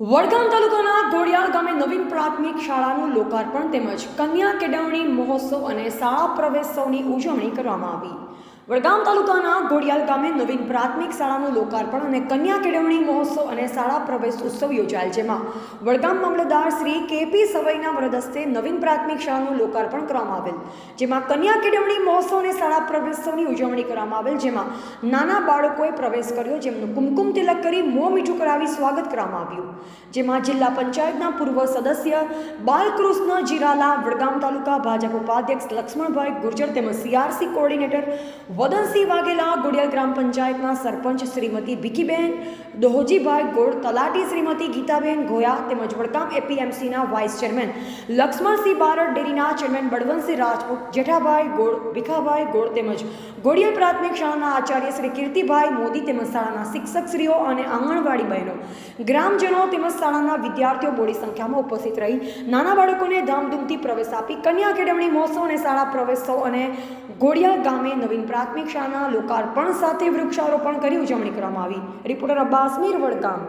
વડગામ તાલુકાના ઘોડિયાળ ગામે નવીન પ્રાથમિક શાળાનું લોકાર્પણ તેમજ કન્યા કેળવણી મહોત્સવ અને શાળા પ્રવેશોત્સવની ઉજવણી કરવામાં આવી. વડગામ તાલુકાના ઘોડિયાલ ગામે નવીન પ્રાથમિક શાળાનું લોકાર્પણ અને કન્યા કેળવણી મહોત્સવ અને શાળા પ્રવેશ ઉત્સવ યોજાયેલ, જેમાં વડગામ મામલતદાર શ્રી કેપી સવાઈના વરદ નવીન પ્રાથમિક શાળાનું લોકાર્પણ કરવામાં આવેલ, જેમાં કન્યા કેળવણી મહોત્સવ અને શાળા પ્રવેશોત્સવની ઉજવણી કરવામાં આવેલ, જેમાં નાના બાળકોએ પ્રવેશ કર્યો, જેમનું કુમકુમ તિલક કરી મોં મીઠું કરાવી સ્વાગત કરવામાં આવ્યું, જેમાં જિલ્લા પંચાયતના પૂર્વ સદસ્ય બાલકૃષ્ણ જીરાલા, વડગામ તાલુકા ભાજપ ઉપાધ્યક્ષ લક્ષ્મણભાઈ ગુર્જર તેમજ સીઆરસી કોર્ડિનેટર વદનસિંહ વાઘેલા ગોડિયા ગ્રામ પંચાયતના સરપંચ શ્રીમતી ભીખીબેન, દોહજીભાઈ ગોળ, તલાટી શ્રીમતી ગીતાબેન ગોયા તેમજ વડગામ એપીએમસીના વાઇસ ચેરમેન લક્ષ્મણસિંહ બારડ, ડેરીના ચેરમેન બળવંતસિંહ રાજપૂત, જેઠાભાઈ ગોળ, ભીખાભાઈ ગોળ તેમજ ગોડિયા પ્રાથમિક શાળાના આચાર્ય શ્રી કીર્તિભાઈ મોદી તેમજ શાળાના શિક્ષકશ્રીઓ અને આંગણવાડી બહેનો. ગ્રામજનો તેમજ શાળાના વિદ્યાર્થીઓ બોડી સંખ્યામાં ઉપસ્થિત રહી નાના બાળકોને ધામધૂમથી પ્રવેશ આપી કન્યા કેળવણી મહોત્સવ અને શાળા પ્રવેશોત્સવ અને ગોડિયા ગામે નવીન પ્રાથમિક શાળાના લોકાર્પણ સાથે વૃક્ષારોપણ કરી ઉજવણી કરવામાં આવી. રિપોર્ટર અબ્બાસ મીર વડગામ